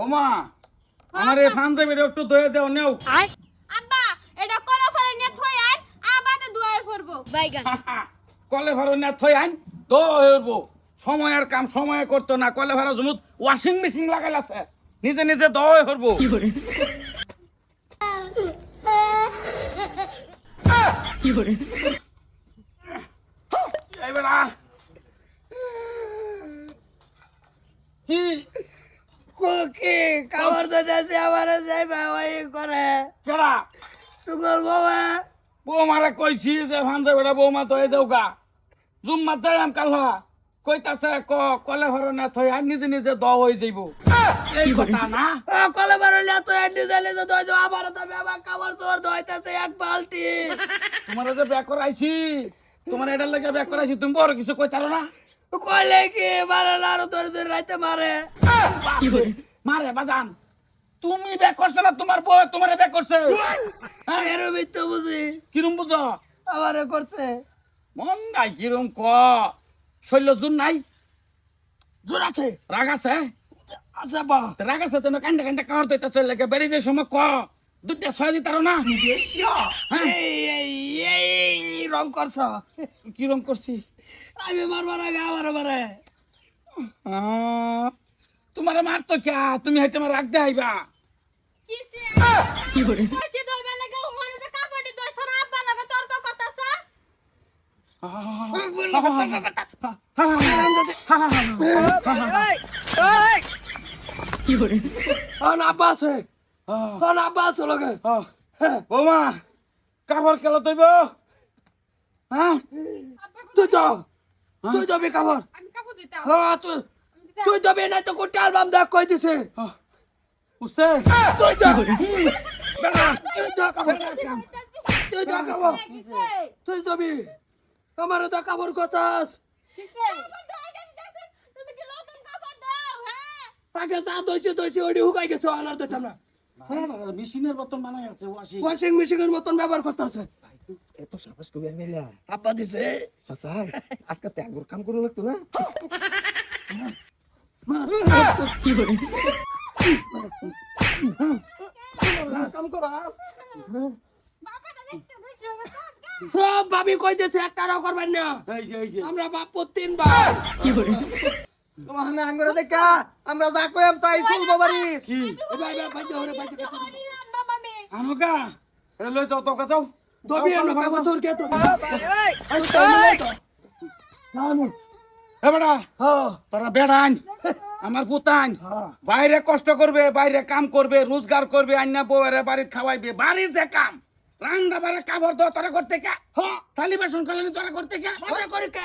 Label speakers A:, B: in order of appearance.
A: ওমা আমার এই পাঞ্জাবিটা একটু ধুয়ে দেও নেও।
B: আব্বা এটা কলা ফলে নিয়ে থই আন আবাদে দুয়ায় পড়ব বাইগান।
A: কলে ভাড়া না থই আইন তো হইব সময়ের কাম সময়ে করতো না কলে ভাড়া জমুত ওয়াশিং মেশিন লাগাইল আছে নিজে নিজে এই বেড়া কি
C: কোকি তো যাচ্ছে আমার যাইবা ওই করে।
A: কেডা?
C: তুগল বাবা
A: বৌমারে কইছি যে ভাঞ্জা বেড়া বৌমা তো এই দেউকা। জুম্মা যাইম কালহা কইতাছে ক কলে ভরে না থই আর নিজে নিজে দ হয়ে যাইব। এই কথা না?
C: কলে বারলে তো এন্ডি জালে তো দই আবার তো বাবা কামড় চোর দইতাছে এক বালতি।
A: তোমার যে ব্যাক করাইছি তোমার এটার লাগে ব্যাক করাইছি তুমি বড় কিছু কইতারো না?
C: কইলে কি মারে লারো তোর তোর রাইতে মারে?
A: মারে বাজান। তুমি ব্যাক করছ না তোমার বউ তোমার ব্যাক করছে? হ্যাঁ?
C: এর মিথ্যা বুঝি।
A: কিরম বুঝো?
C: আমারে করছে।
A: মন নাই কিরম ক? শৈল জোর নাই?
C: জোর আছে।
A: রাগ আছে?
C: আচ্ছা বা।
A: তো রাগ আছে তুমি কান্দা কান্দা কাহর তো চলে লাগে বেড়ে যে সময় ক? দুটা ছয় দিতারো না হ্যাঁ
C: এই এই এই রং করছ
A: করছি
C: আমি মারবার আগে আমার মারে
A: আহ, তোমার মার তো ক্যা তুমি হাইতে আমার রাখতে আইবা
B: কি করে করতাছ
C: অন আব্বা আছে অন আব্বা আছে লগে?
A: বৌমা কাপড় খেলা তৈব? হ্যাঁ
C: তুই তো তুই যাবি
B: কাপড়? দিতাম
C: হ্যাঁ তুই তুই যাবি না তো কোটি অ্যালবাম দেখ কই দিছে।
A: উসে
C: তুই যা। তুই যা কামড় তুই যা
B: কিসে
C: তুই যাবি। আমার তো কথাস
B: কাপড় দাও হ্যাঁ
C: তাকে যা দইছে দইছে ওইটি হুকাই গেছে আনার দিতাম না।
A: মেশিনের বর্তন বানাই আছে ওয়াশিং
C: ওয়াশিং মেশিনের মতন ব্যবহার করতেছে
D: এত সাবাস কবি মেলা
C: আব্বা দিছে।
D: আচ্ছা আজকে ত্যাগর কাম করে লাগতো না?
C: কাম করা
B: বাবাটা দেখতে বেশি
C: সব ভাবি কইতেছে করবেন না। আমরা বাপ তিন ভাই।
D: তোমার আঙ্গুরে দেখা আমরা যা কইম তাই চলবো বাড়ি।
A: কি?
C: ভাই ভাই ভাই ধরে ভাই
B: রাম
A: আনোকা লই যাও তো কাজাও
C: দবি কাগজ চোর কে তো
A: এ বেড়া
C: হ্যাঁ
A: তোরা বেড়ান। আমার পুতান। বাইরে কষ্ট করবে বাইরে কাম করবে রোজগার করবে আন্না বউয়ের বাড়ির খাওয়াইবে। বাড়ির যে কাম রান্না বাড়ি কাপড় দাও তোরা করতে কে? থালি বাসন কালানি তোরা করতে কে?
C: করি কে?